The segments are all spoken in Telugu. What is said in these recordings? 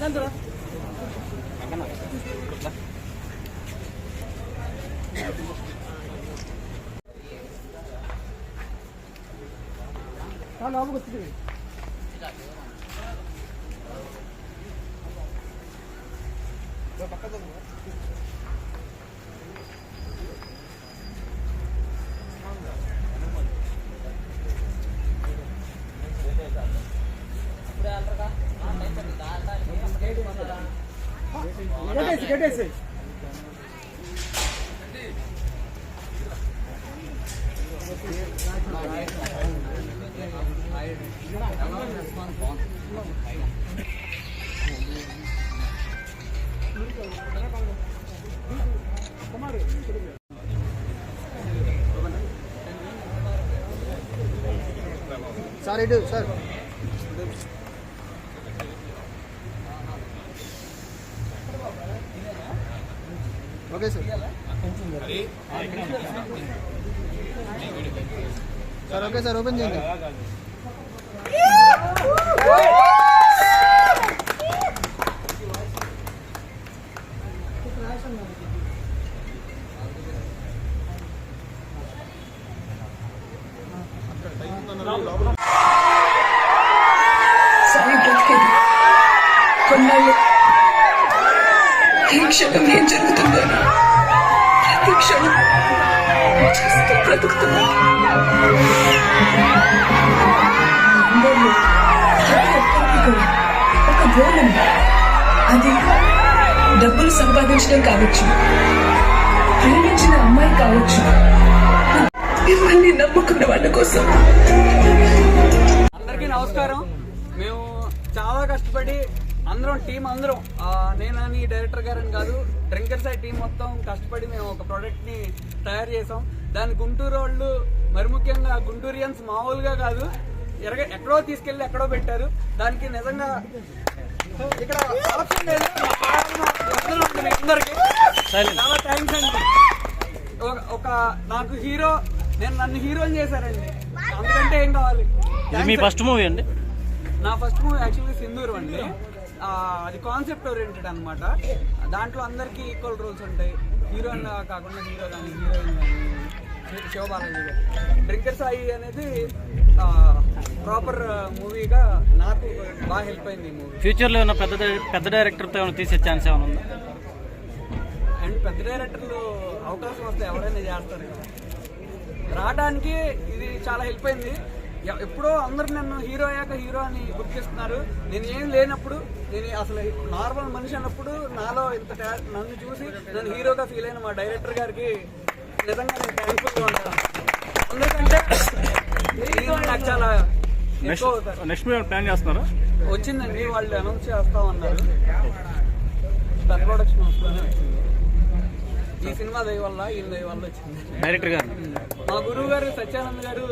Sandra. 다 나오고 드려. గట్టేసి గట్టేసి సార్ ఇటు sir okay sir. Sir okay sir open చేయండి. సాయి బ్రతికేది కొన్నాళ్ళు ఈ క్షణం ఏం జరుగుతుందో ప్రతి క్షణం చూస్తూ బ్రతుకుతున్నా అందరిలో ప్రతి ఒక్కరికి కూడా ఒక గోల్ ఉంది. అది డబ్బులు సంపాదించడం కావచ్చు ప్రేమించిన అమ్మాయి కావచ్చు. మిమ్మల్ని నమ్ముకున్న వాళ్ళ కోసం. అందరికీ నమస్కారం. మేము చాలా కష్టపడి అందరం టీం అందరం. నేనని డైరెక్టర్ గారని కాదు డ్రింకర్ సైడ్ టీం మొత్తం కష్టపడి మేము ఒక ప్రోడక్ట్ని తయారు చేసాం దాని గుంటూరు వాళ్ళు మరి ముఖ్యంగా గుంటూరియన్స్ మామూలుగా కాదు ఎరగ ఎక్కడో తీసుకెళ్ళి ఎక్కడో పెట్టారు. దానికి నిజంగా ఇక్కడ ఆప్షన్ లేదు. అందరికీ. చాలా థ్యాంక్స్ అండి. ఒక- నాకు హీరో నేను నన్ను హీరోని చేశారండి. అందుకంటే ఏం కావాలి? మీ ఫస్ట్ మూవీ అండి. నా ఫస్ట్ మూవీ యాక్చువల్లీ సింధూరం అండి. అది కాన్సెప్ట్ ఓరియంటెడ్ అనమాట దాంట్లో అందరికీ ఈక్వల్ రోల్స్ ఉంటాయి. హీరోయిన్ కాకుండా హీరో కానీ హీరోయిన్ కానీ శివబాలాజీ గారు. డ్రింకర్ సాయి అనేది ప్రాపర్ మూవీగా నాకు బాగా హెల్ప్ అయింది ఈ మూవీ. ఫ్యూచర్లో ఏమైనా పెద్ద పెద్ద డైరెక్టర్తో ఏమైనా తీసే ఛాన్స్ ఏమైనా ఉందా? అండ్ పెద్ద డైరెక్టర్లు అవకాశం వస్తే ఎవరైనా చేస్తారు కదా. రావడానికి ఇది చాలా హెల్ప్ అయింది. ఎప్పుడో అందరు నన్ను హీరో అయ్యాక హీరో అని గుర్తిస్తున్నారు నేను ఏం లేనప్పుడు నేను అసలు నార్మల్ మనిషి అన్నప్పుడు నాలో ఇంత నన్ను చూసి నన్ను హీరోగా ఫీల్ అయిన మా డైరెక్టర్ గారికి నిజంగా నేను థ్యాంక్ఫుల్గా ఉంటాను. ఎందుకంటే నాకు చాలా నెక్స్ట్ ప్లాన్ చేస్తున్నారా? వచ్చిందండి వాళ్ళు అనౌన్స్ చేస్తామన్నారు ప్రొడక్షన్ హౌస్లోనే వచ్చింది. ఈ సినిమా దయ వల్ల ఈయన దయ వల్ల వచ్చింది డైరెక్టర్ గారు మా గురువు గారు సత్యానంద్ గారు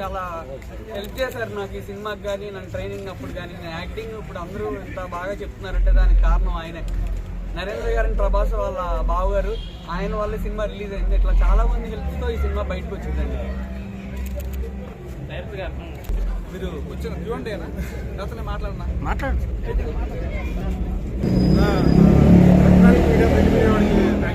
చాలా హెల్ప్ చేశారు నాకు ఈ సినిమాకి కానీ నన్ను ట్రైనింగ్ అప్పుడు కానీ నేను యాక్టింగ్ ఇప్పుడు అందరూ ఇంత బాగా చెప్తున్నారంటే దానికి కారణం ఆయనే నరేంద్ర గారిని ప్రభాస్ వాళ్ళ బావు గారు ఆయన వల్ల సినిమా రిలీజ్ అయింది ఇట్లా చాలా మంది హెల్ప్తో ఈ సినిమా బయటకు వచ్చిందండి డైరెక్టర్ గారు మీరు కూర్చొని చూడండి అతను మాట్లాడినా మాట్లాడు మీడియా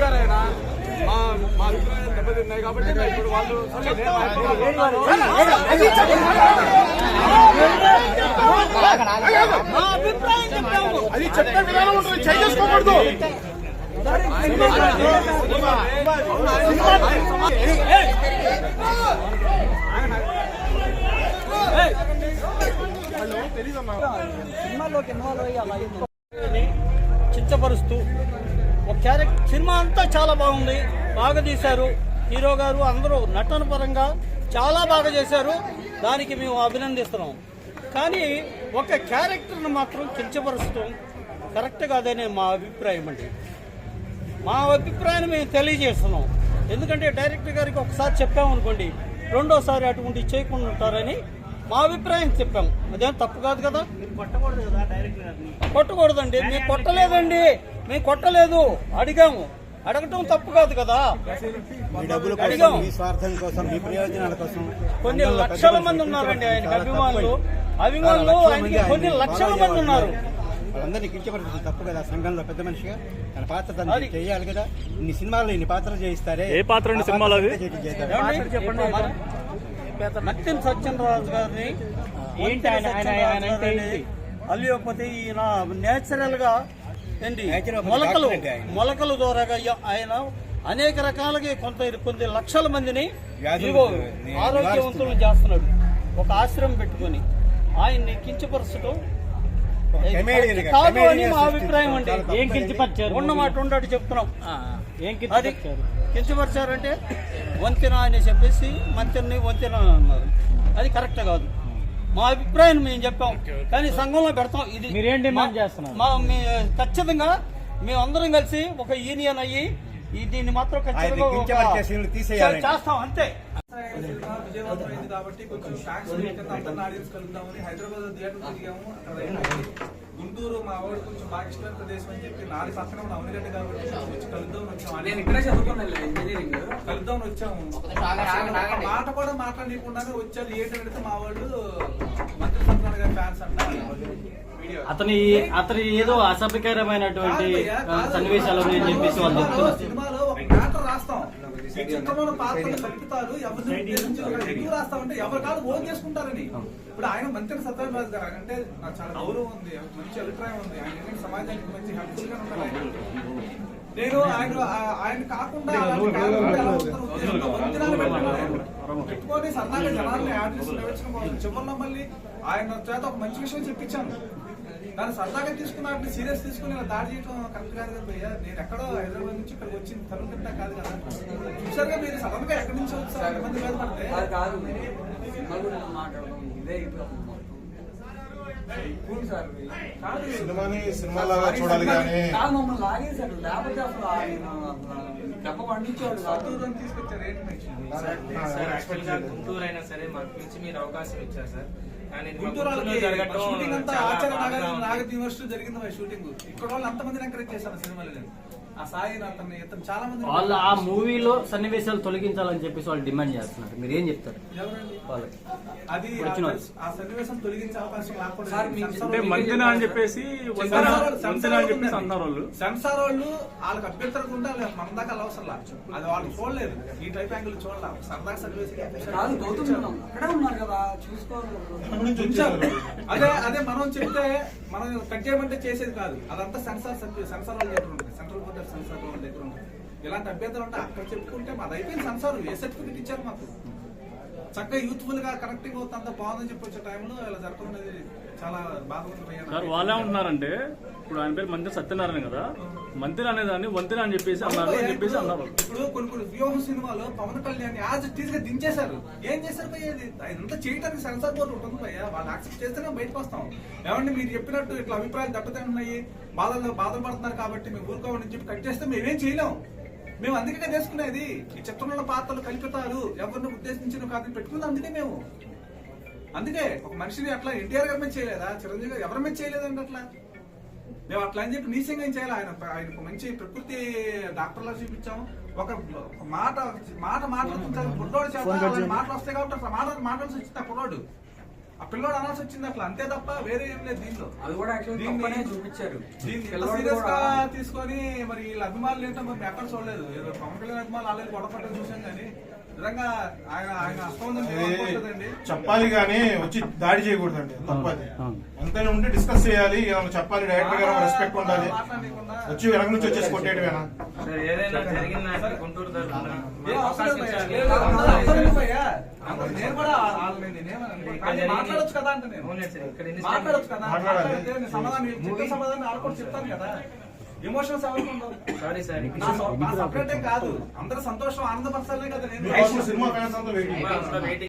గారైనా మా మా అభిప్రాయాలు దెబ్బతిన్నాయి కాబట్టి ఇప్పుడు వాళ్ళు అది చెప్పే విధానం ఉంటుంది చేసుకోకూడదు సినిమాలోకి చింతపరుస్తూ ఒక క్యారెక్టర్ సినిమా అంతా చాలా బాగుంది బాగా తీశారు. హీరో గారు అందరూ నటన పరంగా చాలా బాగా చేశారు. దానికి మేము అభినందిస్తున్నాం. కానీ ఒక క్యారెక్టర్ను మాత్రం కించపరుస్తూ కరెక్ట్ కాదనే మా అభిప్రాయం అండి. మా అభిప్రాయాన్ని మేము తెలియజేస్తున్నాం. ఎందుకంటే డైరెక్టర్ గారికి ఒకసారి చెప్పామనుకోండి రెండోసారి అటువంటి చేయకుండా ఉంటారని మా అభిప్రాయం చెప్పాం. అదేం తప్పు కాదు కదా? కొట్టకూడదండి. మేము కొట్టలేదండి. మేము కొట్టలేదు. అడిగాము. అడగటం తప్పు కాదు కదా? మీ డబ్బుల. కోసం మీ స్వార్థం కోసం మీ ప్రయోజనాల కోసం కొన్ని లక్షల మంది ఉన్నారండి తప్పండి. అభిమానులు. అభిమానులు ఆయనకి కొన్ని లక్షల మంది ఉన్నారు. వాళ్ళందరినీ కించపరచడం తప్పు కదా సంఘంలో పెద్ద మనిషిగా. తన పాత్ర తను చేయాలి కదా. ఇన్ని సినిమాల్లో ఇన్ని పాత్రలు చేయిస్తారే. ఏ పాత్ర సినిమాలో చెప్పండి నత్యం సత్యనరాజు గారిని ఏంటి ఆయన ఆయన ఆయన అల్లియోపతి ఈయన నేచురల్గా ఏంటి? మొలకలు. మొలకల ద్వారాగా య- ఆయన అనేక రకాలుగా కొంత కొన్ని లక్షల మందిని ఆరోగ్యవంతులు. చేస్తున్నాడు. ఒక ఆశ్రమం పెట్టుకొని ఆయన్ని కించపరుచడం కాదు అని మా అభిప్రాయం అండి. చాలా తప్పు ఏం కదండి. కించపరిచారు ఉన్న మాట ఉండడు చెప్తున్నాం. ఏం అది కించపరిచారంటే వంతెన అని చెప్పేసి మంతెన్ని వంతెన అన్నారు అది కరెక్ట్ కాదు మా అభిప్రాయం మేము చెప్పాం కానీ సంఘంలో పెడతాం ఇది మీరేం డిమాండ్ మా- చేస్తున్నారు? మా మీ- ఖచ్చితంగా మేమందరం కలిసి ఒక యూనియన్ అయ్యి ఈ దీన్ని మాత్రం ఖచ్చితంగా. చేస్తాం అంతే సినిమా విజయవంతమైంది కాబట్టి కొంచెం ఆడియన్స్ కలుద్దామని హైదరాబాద్ థియేటర్ తిరిగాము అక్కడ. గుంటూరు మా వాడు కొంచెం బాగా ఇష్టమైన ప్రదేశం అని చెప్పి నాది పక్కన ఉన్న అమీగడ్డ కాబట్టి వచ్చి కలుద్దాం వచ్చాము. నేను ఇక్కడే చదువుకున్నాను ఇంజనీరింగ్ కలుద్దాం వచ్చాము. మాట కూడా మాట్లాడకుండానే వచ్చారు. ఏంటి అడిగితే మా వాళ్ళు మంత్రి సంతాన గారి ఫ్యాన్స్ అంట వీడియో అతని అతని ఏదో అసభ్యకరమైనటువంటి. సన్నివేశాలు ఉన్నాయని చెప్పేసి వాళ్ళు చెప్తున్నారు సినిమాలో ఒక మ్యాటర్ రాస్తాం ఈ చిత్రంలో పాత్రలు కలుపుతారు ఎవరిని ఎక్కువ రాస్తామంటే ఎవరి కాదు ఓన్ చేసుకుంటారని. ఇప్పుడు ఆయన మంత్రి సత్యరాజు గారు అంటే నాకు చాలా గౌరవం ఉంది మంచి అభిప్రాయం ఉంది. ఆయన సమాజానికి మంచి హెల్ప్ఫుల్గా ఉండాలి. ఆయన. నేను ఆయన ఆయన కాకుండా ఉంటారు. పెట్టుకొని సరదాగా జనాల్ని ఆడియన్స్ నిలవచ్చడం కోసం చివరిలో మళ్ళీ ఆయన చేత ఒక మంచి విషయం చెప్పించాను. దాన్ని సరదాగా తీసుకున్న సీరియస్ తీసుకుని ఇలా దాడి చేయడం కరెక్ట్ కాదు కదా భయ్యా. నేను ఎక్కడో హైదరాబాద్ నుంచి ఇక్కడికి వచ్చి తరుణ్ తింటా కాదు కదా. చూసారుగా మీరు సడన్గా ఎక్కడి నుంచి వచ్చారు? మంది మీద పడితే? కాదు సినిమా ఇదే కాదు. సినిమాని సినిమాలాగా చూడాలి కానీ కాదు మమ్మల్ని లాగేశారు. లేకపోతే అసలు పండించేవాడు దూరం తీసుకొచ్చారు గుంటూరు అయినా సరే మాకు నుంచి మీరు అవకాశం ఇచ్చారు సార్. గుంటూరు షూటింగ్ అంతా ఆచార్య నాగ యూనివర్సిటీ జరిగింది షూటింగ్ ఇక్కడ వాళ్ళు అంతమందిని ఎంకరేజ్ చేశాను సినిమాలో. నేను ఆ సాయి అతన్ని ఇతను చాలా మంది వాళ్ళు ఆ మూవీలో సన్నివేశాలు తొలగించాలని చెప్పేసి వాళ్ళు డిమాండ్ చేస్తున్నారు. మీరు ఏం చెప్తారు? ఎవరండి? వాళ్ళకి. అది వచ్చిన వాళ్ళు. ఆ సన్నివేశం తొలగించే అవకాశం అంటే అని చెప్పేసి వాళ్ళు- సెన్సార్ అని చెప్పేసి వాళ్ళు అంటున్నారు వాళ్ళు సెన్సార్ వాళ్ళు వాళ్ళకి అభ్యంతరం ఉంటే వాళ్ళు మన దాకా అవసరం అది వాళ్ళు చూడలేదు. ఈ టైప్ యాంగిల్ చూడాలి? సరదాగా సర్వీస్ కాదు గౌతమ్ ఉన్నాం. అక్కడే ఉన్నారు కదా చూసుకోవాలి. అదే అదే మనం చెప్తే మనం కట్ చేయమంటే చేసేది కాదు. అదంతా సెన్సార్ సెన్సార్ వాళ్ళ సెంట్రల్ బోర్డ్ ఆఫ్ సెన్సార్ వాళ్ళ దగ్గర ఇలాంటి అభ్యంతరం ఉంటే అక్కడ చెప్పుకుంటే మాది అయిపోయింది సెన్సార్ ఏ సర్టిఫికెట్ ఇచ్చారు మాకు? చక్కగా యూత్ఫుల్గా కనెక్టింగ్ అవుతుంది అంత బాగుందని చెప్పి వచ్చే టైంలో ఇలా జరగడం అనేది చాలా బాధపడిపోయాను సార్ వాళ్ళు ఏమంటున్నారంటే ఇప్పుడు ఆయన పేరు మంత్రి సత్యనారాయణ కదా. మంత్రి అనేదాన్ని వంతెన అని చెప్పేసి అన్నారు అని చెప్పేసి అన్నారు. ఇప్పుడు కొన్ని కొన్ని వ్యూహ సినిమాలో పవన్ కళ్యాణ్ యాజ్ ఇట్ ఈస్గా దించేశారు. ఏం చేశారు భయ్య అది ఇదంతా చేయడానికి సెన్సార్ బోర్డు ఉంటుంది భయ్య. వాళ్ళు యాక్సెప్ట్ చేస్తేనే బయటకు వస్తాం. ఏమంటే మీరు చెప్పినట్టు ఇట్లా అభిప్రాయాలు దెబ్బతింటున్నాయి. బాధలు బాధలు పడుతున్నారు కాబట్టి మేము ఊరుకోమని చెప్పి కట్ చేస్తే మేమేం చేయలేం. మేము అందుకే చేసుకునేది. ఈ చిత్రంలో పాత్రలు కల్పితాలు ఎవరిని ఉద్దేశించిన కాదని పెట్టుకుంది అందుకే మేము. అందుకే ఒక మనిషిని అట్లా ఎన్టీఆర్ గారి మీద చేయలేదా? చిరంజీవి గారు ఎవరి మీద చేయలేదండి అట్లా? మేము అట్లా అని చెప్పి నీసంగా ఏం చేయాలి? ఆయన ఆయనకు మంచి ప్రకృతి డాక్టర్లా చూపించాము. ఒక ఒక మాట మాట మాట్లాడుతుంటారు చేత అలాంటి మాటలు వస్తాయి కాబట్టి అట్లా మాట మాట్లాడాల్సి వచ్చింది ఆ పిల్లోడు ఆ పిల్లోడు అనాల్సి వచ్చింది అట్లా. అంతే తప్ప వేరే ఏం లేదు దీనిలో అది కూడా యాక్చువల్లీ దీన్ని- తప్పనే చూపించారు. దీన్ని సీరియస్గా తీసుకొని మరి వీళ్ళ అభిమానులు ఏంటో మరి ఎక్కడ చూడలేదు. ఏదో పవన్ కళ్యాణ్ అభిమానులు ఆల్రెడీ గొడవ పట్టడం చూసాం కానీ చెప్పాలి కానీ వచ్చి దాడి చేయకూడదండి తప్పది. ఎంతైనా ఉంటే డిస్కస్ చేయాలి ఏమైనా చెప్పాలి డైరెక్టర్ గారు రెస్పెక్ట్ ఉండాలి. వచ్చి వెనక నుంచి వచ్చేసి కొట్టేయడమేనా మాట్లాడొచ్చు కదా అంటే నేను అవునండి సార్, ఇక్కడ ఎన్ని మాట్లాడొచ్చు కదా. సమాధానం చెప్తాను కదా. ఎమోషన్స్ సారీ సార్ నా సపరేటే కాదు. అందరూ సంతోషం ఆనందపరచాలనే కదా నేను. సినిమా ఫ్యాన్స్ అంతా వెయిటింగ్.